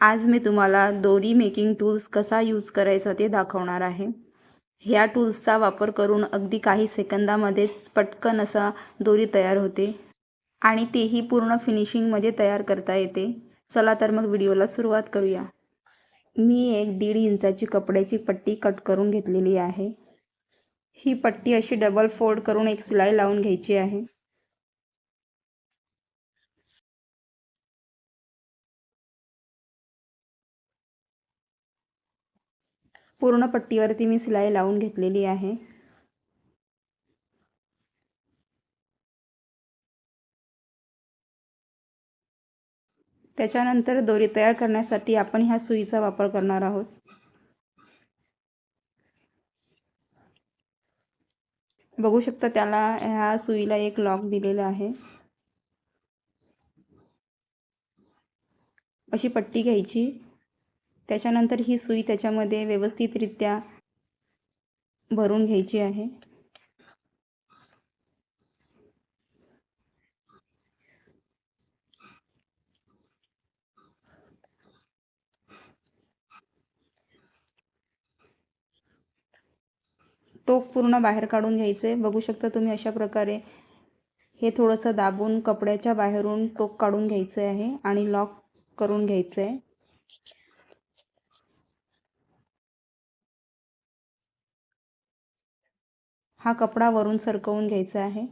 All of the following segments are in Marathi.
आज मी तुम्हाला दोरी मेकिंग टूल्स कसा यूज करायचा ते दाखवणार आहे. ह्या टूल्सचा वापर करून अगदी काही सेकंदामध्येच पटकन असा दोरी तयार होते आणि तेही पूर्ण फिनिशिंगमध्ये तयार करता येते. चला तर मग व्हिडिओला सुरुवात करूया. मी एक दीड इंचाची कपड्याची पट्टी कट करून घेतलेली आहे. ही पट्टी अशी डबल फोल्ड करून एक सिलाई लावून घ्यायची आहे. पूर्ण पट्टीवरती मी सिलाई लावून घेतलेली आहे. त्याच्यानंतर दोरी तयार करण्यासाठी आपण ह्या सुईचा वापर करणार आहोत. बघू शकता त्याला ह्या सुईला एक लॉक दिलेला आहे. अशी पट्टी घ्यायची. त्याच्यानंतर ही सुई त्याच्यामध्ये व्यवस्थितरित्या भरून घ्यायची आहे. टोक पूर्ण बाहेर काढून घ्यायचं. आहे बघू शकता तुम्ही अशा प्रकारे हे थोडंसं दाबून कपड्याच्या बाहेरून टोक काढून घ्यायचं आहे आणि लॉक करून घ्यायचं आहे. हा कपडा वरून सरकवून घ्यायचा आहे.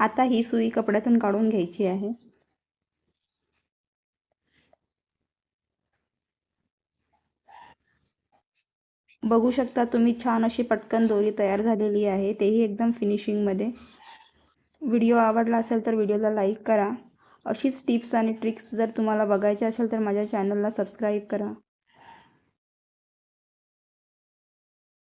आता ही सुई कपड्यातून काढून घ्यायची आहे. बघू शकता तुम्ही छान अशी पटकन दोरी तयार झालेली आहे. तेही एकदम फिनिशिंगमध्ये व्हिडिओ आवडला असेल तर व्हिडिओला लाईक करा. अशीच टिप्स आणि ट्रिक्स जर तुम्हाला बघायच्या असेल तर माझ्या चॅनलला सबस्क्राईब करा.